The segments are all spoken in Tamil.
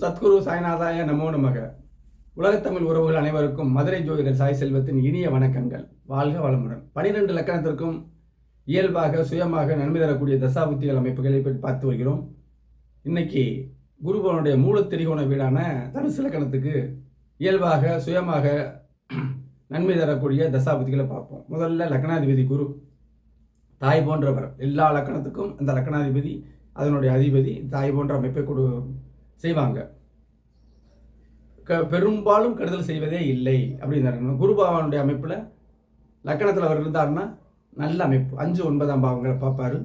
சத்குரு சாய்நாதாய நமோ நமக. உலகத்தமிழ் உறவுகள் அனைவருக்கும் மதுரை ஜோதிடர் சாய் செல்வத்தின் இனிய வணக்கங்கள். வாழ்க வளமுடன். பனிரெண்டு லக்கணத்திற்கும் இயல்பாக சுயமாக நன்மை தரக்கூடிய தசாபுத்திகள் அமைப்புகளை பற்றி பார்த்து வருகிறோம். இன்னைக்கு குருபவனுடைய மூலத்திரிகோண வீடான தனுசு லக்கணத்துக்கு இயல்பாக சுயமாக நன்மை தரக்கூடிய தசாபுத்திகளை பார்ப்போம். முதல்ல லக்னாதிபதி குரு. தாய் போன்றவர். எல்லா லக்கணத்துக்கும் அந்த லக்கணாதிபதி அதனுடைய அதிபதி தாய் போன்ற அமைப்பை கொடு செய்வாங்க. க பெரும்பாலும் கெடுதல் செய்வதே இல்லை அப்படின்னு குரு பகவானுடைய அமைப்பில் லக்கணத்தில் அவர் இருந்தார்னா நல்ல அமைப்பு. அஞ்சு ஒன்பதாம் பாவங்களை பார்ப்பாரு.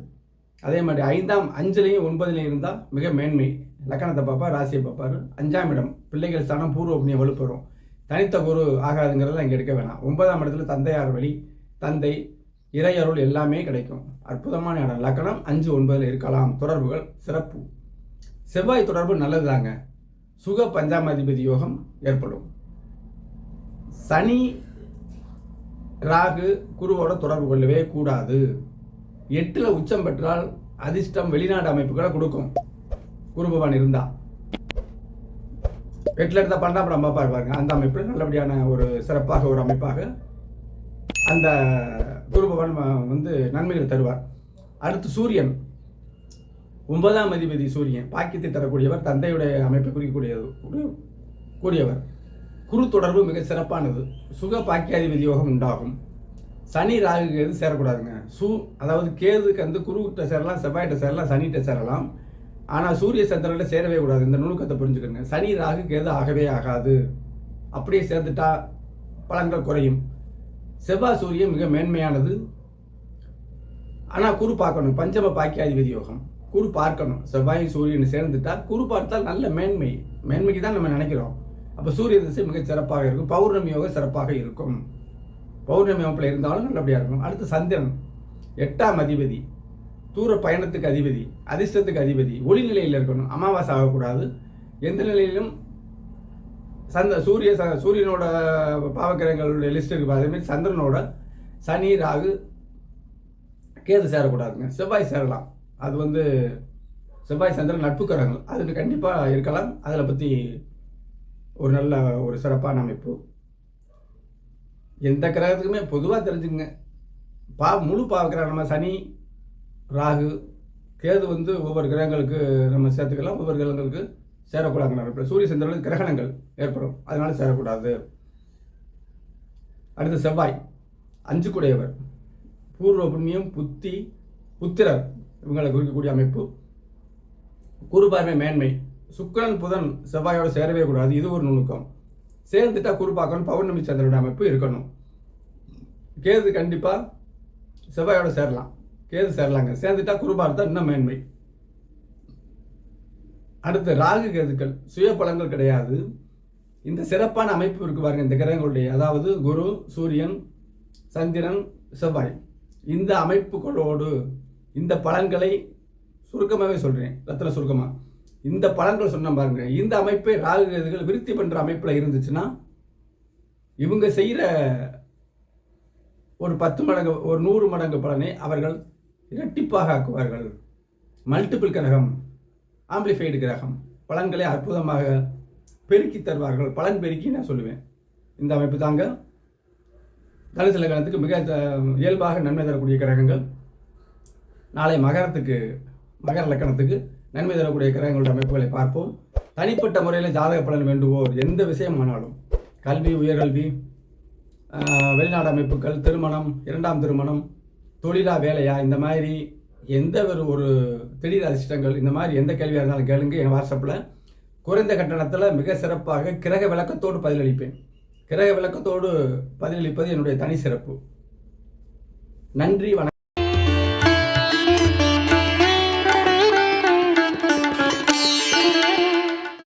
அதே மாதிரி ஐந்தாம் அஞ்சுலையும் ஒன்பதுலேயும் இருந்தால் மிக மேன்மை. லக்கணத்தை பார்ப்பார் ராசியை பார்ப்பார். அஞ்சாம் இடம் பிள்ளைகள் ஸ்தானம் பூர்வ புண்ணிய வலுப்பெறும். தனித்த குரு ஆகாதுங்கிறதெல்லாம் இங்கே எடுக்க வேணாம். ஒன்பதாம் இடத்துல தந்தையார் வழி தந்தை இறையருள் எல்லாமே கிடைக்கும். அற்புதமான இடம். லக்கணம் அஞ்சு ஒன்பதில் இருக்கலாம். தொடர்புகள் சிறப்பு. செவ்வாய் தொடர்பு நல்லதுதாங்க. சுக பஞ்சாமாதிபதி யோகம் ஏற்படும். சனி ராகு குருவோட தொடர்பு கொள்ளவே கூடாது. எட்டில் உச்சம் பெற்றால் அதிர்ஷ்டம் வெளிநாடு அமைப்புகளை கொடுக்கும். குரு பகவான் இருந்தா. எட்டில் இருந்தால் பன்னெண்டாம் படம் பார்ப்பாரு அந்த அமைப்பில் நல்லபடியான ஒரு சிறப்பாக ஒரு அமைப்பாக அந்த குரு பகவான் வந்து நன்மைகள் தருவார். அடுத்து சூரியன். ஒன்பதாம் அதிபதி சூரியன் பாக்கியத்தை தரக்கூடியவர் தந்தையுடைய அமைப்பை குறிக்கக்கூடியது கூடியவர் குரு தொடர்பு மிக சிறப்பானது. சுக பாக்கியாதிபதி யோகம் உண்டாகும். சனி ராகு கேது சேரக்கூடாதுங்க. சு அதாவது கேதுக்கு வந்து குருகிட்ட சேரலாம் செவ்வாய்கிட்ட சேரலாம் சனிகிட்ட சேரலாம். ஆனால் சூரிய சந்திரன்ல சேரவே கூடாது. இந்த நுணுக்கத்தை புரிஞ்சுக்கோங்க. சனி ராகு கேது ஆகவே ஆகாது. அப்படியே சேர்ந்துட்டா பலன்கள் குறையும். செவ்வாய் சூரியன் மிக மேன்மையானது. ஆனால் குரு பார்க்கணும். பஞ்சம பாக்கியாதிபதி யோகம். குரு பார்க்கணும். செவ்வாயும் சூரியன் சேர்ந்துட்டா குரு பார்த்தால் நல்ல மேன்மை. மேன்மைக்கு தான் நம்ம நினைக்கிறோம். அப்போ சூரிய திசை மிக சிறப்பாக இருக்கும். பௌர்ணமி யோகம் சிறப்பாக இருக்கும். பௌர்ணமி அமைப்பில் இருந்தாலும் நல்லபடியாக இருக்கும். அடுத்து சந்திரன். எட்டாம் அதிபதி. தூர பயணத்துக்கு அதிபதி. அதிர்ஷ்டத்துக்கு அதிபதி. ஒளி நிலையில் இருக்கணும். அமாவாசை ஆகக்கூடாது. எந்த நிலையிலும் சந்த சூரிய ச- சூரியனோட பாவக்கிரகங்களுடைய லிஸ்ட் இருக்கு அதேமாரி சந்திரனோட சனி ராகு கேது சேரக்கூடாதுங்க. செவ்வாய் சேரலாம். அது வந்து செவ்வாய் சந்திரன் நட்பு கிரகங்கள் அது கண்டிப்பாக இருக்கலாம். அதில் பற்றி ஒரு நல்ல ஒரு சிறப்பான அமைப்பு. எந்த கிரகத்துக்குமே பொதுவாக தெரிஞ்சுங்க பா முழு பாவக்கிரகம் நம்ம சனி ராகு கேது வந்து ஒவ்வொரு கிரகங்களுக்கு நம்ம சேர்த்துக்கலாம். ஒவ்வொரு கிரகங்களுக்கு சேரக்கூடாதுங்க. சூரிய சந்திரன் கிரகணங்கள் ஏற்படும். அதனால் சேரக்கூடாது. அடுத்து செவ்வாய். அஞ்சு குடையவர் பூர்வ புண்ணியம் புத்தி புத்திரர். இவங்களை குறிக்கக்கூடிய அமைப்பு குறுபார்மை மேன்மை சுக்கரன் புதன் செவ்வாயோட சேரவே கூடாது இது ஒரு நுணுக்கம். சேர்ந்துட்டா குறுபாக்கணும் பௌர்ணமி சந்திரனுடைய அமைப்பு இருக்கணும். கேது கண்டிப்பாக செவ்வாயோட சேரலாம். கேது சேரலாங்க. சேர்ந்துட்டா குரு பார்த்தா இன்னும் மேன்மை. அடுத்து ராகு கேதுக்கள். சுய பலங்கள் கிடையாது. இந்த சிறப்பான அமைப்பு இருக்கு பாருங்க இந்த கிரகங்களுடைய. அதாவது குரு சூரியன் சந்திரன் செவ்வாய். இந்த அமைப்புகளோடு இந்த பலன்களை சுருக்கமாகவே சொல்கிறேன் ரத்தன சுருக்கமாக இந்த பலன்கள் சொன்ன பாருங்க. இந்த அமைப்பை ராகு கேதுகள் விருத்தி பண்ணுற அமைப்பில் இருந்துச்சுன்னா இவங்க செய்கிற ஒரு பத்து மடங்கு ஒரு நூறு மடங்கு பலனை அவர்கள் இரட்டிப்பாக ஆக்குவார்கள். மல்டிபிள் கிரகம் ஆம்பிளிஃபைடு கிரகம் பலன்களை அற்புதமாக பெருக்கி தருவார்கள். பலன் பெருக்கி நான் சொல்லுவேன். இந்த அமைப்பு தாங்க தனுசு லக்னத்துக்கு மிக த- இயல்பாக நன்மை தரக்கூடிய கிரகங்கள். நாளை மகரத்துக்கு மகர லக்கணத்துக்கு நன்மை தரக்கூடிய கிரகங்களுடைய அமைப்புகளை பார்ப்போம். தனிப்பட்ட முறையில் ஜாதக பலன் வேண்டுவோர் எந்த விஷயமானாலும் கல்வி உயர்கல்வி வெளிநாடு அமைப்புகள் திருமணம் இரண்டாம் திருமணம் தொழிலா வேலையா இந்த மாதிரி எந்த ஒரு ஒரு திடீர் அதிர்ஷ்டங்கள் இந்த மாதிரி எந்த கேள்வியாக இருந்தாலும் கேளுங்க. என் வாட்ஸ்அப்பில் குறைந்த கட்டணத்தில் மிக சிறப்பாக கிரக விளக்கத்தோடு பதிலளிப்பேன். கிரக விளக்கத்தோடு பதிலளிப்பது என்னுடைய தனி சிறப்பு. நன்றி வணக்கம்.